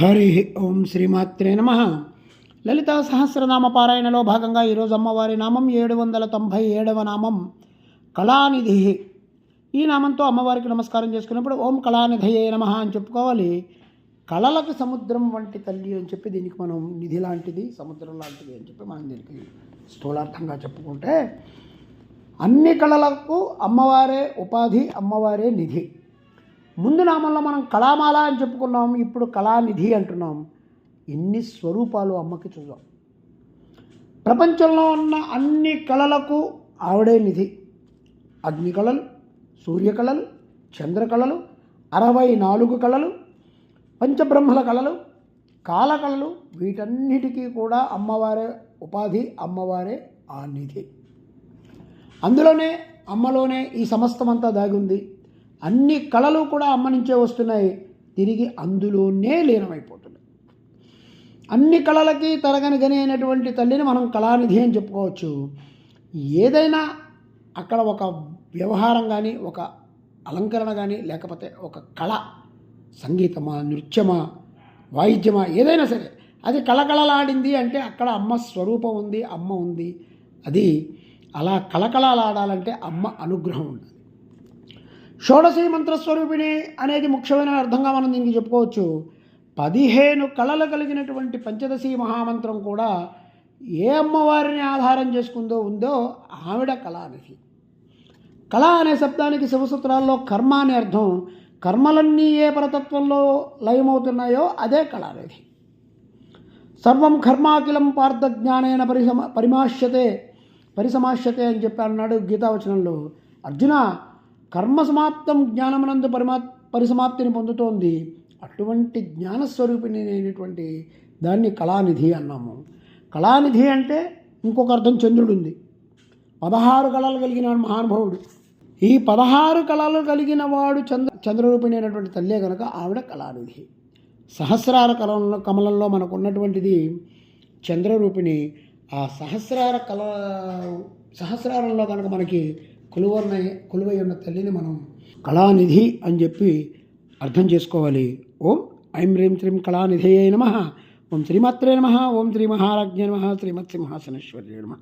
హరి ఓం శ్రీమాత్రే నమ. లలితా సహస్రనామ పారాయణలో భాగంగా ఈరోజు అమ్మవారి నామం ఏడు వందల తొంభై ఏడవ నామం కళానిధి. ఈ నామంతో అమ్మవారికి నమస్కారం చేసుకున్నప్పుడు ఓం కళానిధయే నమ అని చెప్పుకోవాలి. కళలకు సముద్రం వంటి తల్లి అని చెప్పి దీనికి మనం నిధి లాంటిది సముద్రం లాంటిది అని చెప్పి మనం దీనికి స్థూలార్థంగా చెప్పుకుంటే అన్ని కళలకు అమ్మవారే ఉపాధి అమ్మవారే నిధి. ముందు నామంలో మనం కళామాల అని చెప్పుకున్నాం ఇప్పుడు కళానిధి అంటున్నాం. ఎన్ని స్వరూపాలు అమ్మకి చూద్దాం. ప్రపంచంలో ఉన్న అన్ని కళలకు ఆవిడే నిధి. అగ్ని కళలు సూర్యకళలు చంద్రకళలు అరవై నాలుగు కళలు పంచబ్రహ్మల కళలు కాలకళలు వీటన్నిటికీ కూడా అమ్మవారే ఉపాధి అమ్మవారే ఆ నిధి. అందులోనే అమ్మలోనే ఈ సమస్తమంతా దాగుంది అన్ని కళలు కూడా అమ్మ నుంచే వస్తున్నాయి. తిరిగి అందులోనే లీనమైపోతున్నాయి. అన్ని కళలకి తరగని గని అయినటువంటి తల్లిని మనం కళానిధి అని చెప్పుకోవచ్చు. ఏదైనా అక్కడ ఒక వ్యవహారం కానీ ఒక అలంకరణ కానీ లేకపోతే ఒక కళ సంగీతమా నృత్యమా వాయిద్యమా ఏదైనా సరే అది కళకళలాడింది అంటే అక్కడ అమ్మ స్వరూపం ఉంది అమ్మ ఉంది. అది అలా కళకళలాడాలంటే అమ్మ అనుగ్రహం ఉండాలి. షోడశీ మంత్రస్వరూపిణి అనేది ముఖ్యమైన అర్థంగా మనం దీనికి చెప్పుకోవచ్చు. పదిహేను కళలు కలిగినటువంటి పంచదశి మహామంత్రం కూడా ఏ అమ్మవారిని ఆధారం చేసుకుందో ఉందో ఆవిడ కళానిధి. కళ అనే శబ్దానికి శివసూత్రాల్లో కర్మ అనే అర్థం కర్మలన్నీ ఏ పరతత్వంలో లయమవుతున్నాయో అదే కళానిధి. సర్వం కర్మాకిలం పార్థ జ్ఞానైన పరిసమ పరిమాష్యతే పరిసమాష్యతే అని చెప్పి అన్నాడు గీతావచనంలో. అర్జున కర్మ సమాప్తం జ్ఞానమునందు పరిమా పరిసమాప్తిని పొందుతోంది. అటువంటి జ్ఞానస్వరూపిణి అయినటువంటి దాన్ని కళానిధి అన్నాము. కళానిధి అంటే ఇంకొక అర్థం చంద్రుడు ఉంది పదహారు కళలు కలిగిన మహానుభావుడు. ఈ పదహారు కళలు కలిగిన వాడు చంద్ర చంద్రరూపిణి అయినటువంటి తల్లే కనుక ఆవిడ కళానిధి. సహస్రార కలంలో కమలంలో మనకు ఉన్నటువంటిది చంద్రరూపిణి. ఆ సహస్రార కళ సహస్రారంలో కనుక మనకి కొలువన్న కొలువై ఉన్న తల్లిని మనం కళానిధి అని చెప్పి అర్థం చేసుకోవాలి. ఓం ఐం రీం శ్రీం కళానిధయే నమ. ఓం శ్రీమాత్రే నమ. ఓం శ్రీ మహారాజ్ఞ నమ. శ్రీమత్ సింహాసనేశ్వర్య నమ.